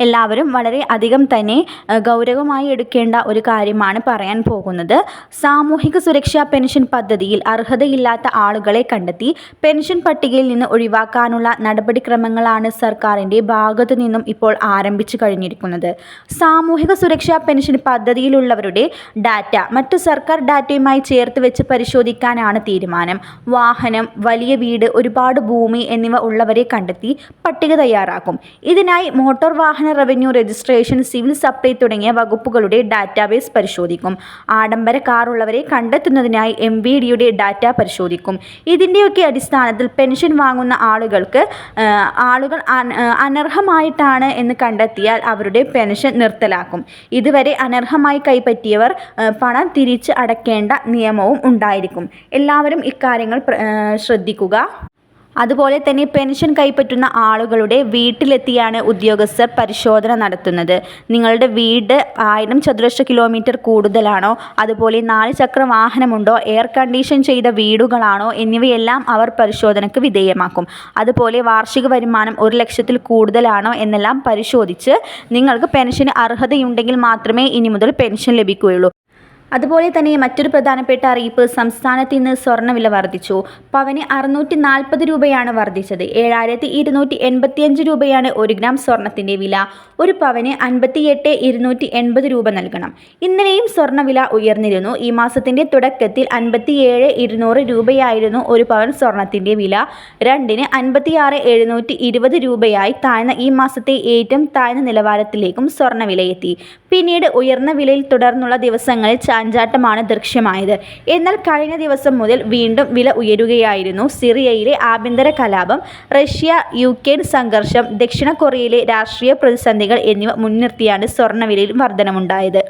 എല്ലാവരും വളരെ അധികം തന്നെ ഗൗരവമായി എടുക്കേണ്ട ഒരു കാര്യമാണ് പറയാൻ പോകുന്നത്. സാമൂഹിക സുരക്ഷാ പെൻഷൻ പദ്ധതിയിൽ അർഹതയില്ലാത്ത ആളുകളെ കണ്ടെത്തി പെൻഷൻ പട്ടികയിൽ നിന്ന് ഒഴിവാക്കാനുള്ള നടപടിക്രമങ്ങളാണ് സർക്കാരിന്റെ ഭാഗത്തു നിന്നും ഇപ്പോൾ ആരംഭിച്ചു കഴിഞ്ഞിരിക്കുന്നത്. സാമൂഹിക സുരക്ഷാ പെൻഷൻ പദ്ധതിയിലുള്ളവരുടെ ഡാറ്റ മറ്റു സർക്കാർ ഡാറ്റയുമായി ചേർത്ത് വെച്ച് പരിശോധിക്കാനാണ് തീരുമാനം. വാഹനം വലിയ വീട് ഒരുപാട് ഭൂമി എന്നിവ ഉള്ളവരെ കണ്ടെത്തി പട്ടിക തയ്യാറാക്കും. ഇതിനായി മോട്ടോർ വാഹന റവന്യൂ രജിസ്ട്രേഷൻ സിവിൽ സപ്ലൈ തുടങ്ങിയ വകുപ്പുകളുടെ ഡാറ്റാബേസ് പരിശോധിക്കും. ആഡംബര കാറുള്ളവരെ കണ്ടെത്തുന്നതിനായി എം വി ഡിയുടെ ഡാറ്റ പരിശോധിക്കും. ഇതിന്റെയൊക്കെ അടിസ്ഥാനത്തിൽ പെൻഷൻ വാങ്ങുന്ന ആളുകൾക്ക് ആളുകൾ അനർഹമായിട്ടാണ് എന്ന് കണ്ടെത്തിയാൽ അവരുടെ പെൻഷൻ നിർത്തലാക്കും. ഇതുവരെ അനർഹമായി കൈപ്പറ്റിയവർ പണം തിരിച്ച് അടയ്ക്കേണ്ട നിയമവും ഉണ്ടായിരിക്കും. എല്ലാവരും ഇക്കാര്യങ്ങൾ ശ്രദ്ധിക്കുക. അതുപോലെ തന്നെ പെൻഷൻ കൈപ്പറ്റുന്ന ആളുകളുടെ വീട്ടിലെത്തിയാണ് ഉദ്യോഗസ്ഥർ പരിശോധന നടത്തുന്നത്. നിങ്ങളുടെ വീട് ആയിരം ചതുരശ്ര കിലോമീറ്റർ കൂടുതലാണോ? അതുപോലെ നാല് ചക്ര വാഹനമുണ്ടോ? എയർ കണ്ടീഷൻ ചെയ്ത വീടുകളാണോ? എന്നിവയെല്ലാം അവർ പരിശോധനയ്ക്ക് വിധേയമാക്കും. അതുപോലെ വാർഷിക വരുമാനം ഒരു ലക്ഷത്തിൽ കൂടുതലാണോ എന്നെല്ലാം പരിശോധിച്ച് നിങ്ങൾക്ക് പെൻഷന് അർഹതയുണ്ടെങ്കിൽ മാത്രമേ ഇനി മുതൽ പെൻഷൻ ലഭിക്കുകയുള്ളൂ. അതുപോലെ തന്നെ മറ്റൊരു പ്രധാനപ്പെട്ട അറിയിപ്പ് സംസ്ഥാനത്ത് ഇന്ന് സ്വർണവില വർദ്ധിച്ചു. പവന് അറുന്നൂറ്റി നാൽപ്പത് രൂപയാണ് വർദ്ധിച്ചത്. ഏഴായിരത്തി ഇരുന്നൂറ്റി എൺപത്തിയഞ്ച് രൂപയാണ് ഒരു ഗ്രാം സ്വർണത്തിന്റെ വില. ഒരു പവന് അൻപത്തിയെട്ട് ഇരുന്നൂറ്റി എൺപത് രൂപ നൽകണം. ഇന്നലെയും സ്വർണവില ഉയർന്നിരുന്നു. ഈ മാസത്തിന്റെ തുടക്കത്തിൽ അൻപത്തിയേഴ് ഇരുന്നൂറ് രൂപയായിരുന്നു ഒരു പവൻ സ്വർണത്തിന്റെ വില. രണ്ടിന് അൻപത്തിയാറ് എഴുന്നൂറ്റി ഇരുപത് രൂപയായി താഴ്ന്ന ഈ മാസത്തെ ഏറ്റവും താഴ്ന്ന നിലവാരത്തിലേക്കും സ്വർണവിലയെത്തി പിന്നീട് ഉയർന്ന വിലയിൽ തുടർന്നുള്ള ദിവസങ്ങളിൽ ചാഞ്ചാട്ടമാണ് ദൃശ്യമായത്. എന്നാൽ കഴിഞ്ഞ ദിവസം മുതൽ വീണ്ടും വില ഉയരുകയായിരുന്നു. സിറിയയിലെ ആഭ്യന്തര കലാപം റഷ്യ യുക്രൈൻ സംഘർഷം ദക്ഷിണ കൊറിയയിലെ രാഷ്ട്രീയ പ്രതിസന്ധികൾ എന്നിവ മുൻനിർത്തിയാണ് സ്വർണവിലയിൽ വർധനമുണ്ടായത്.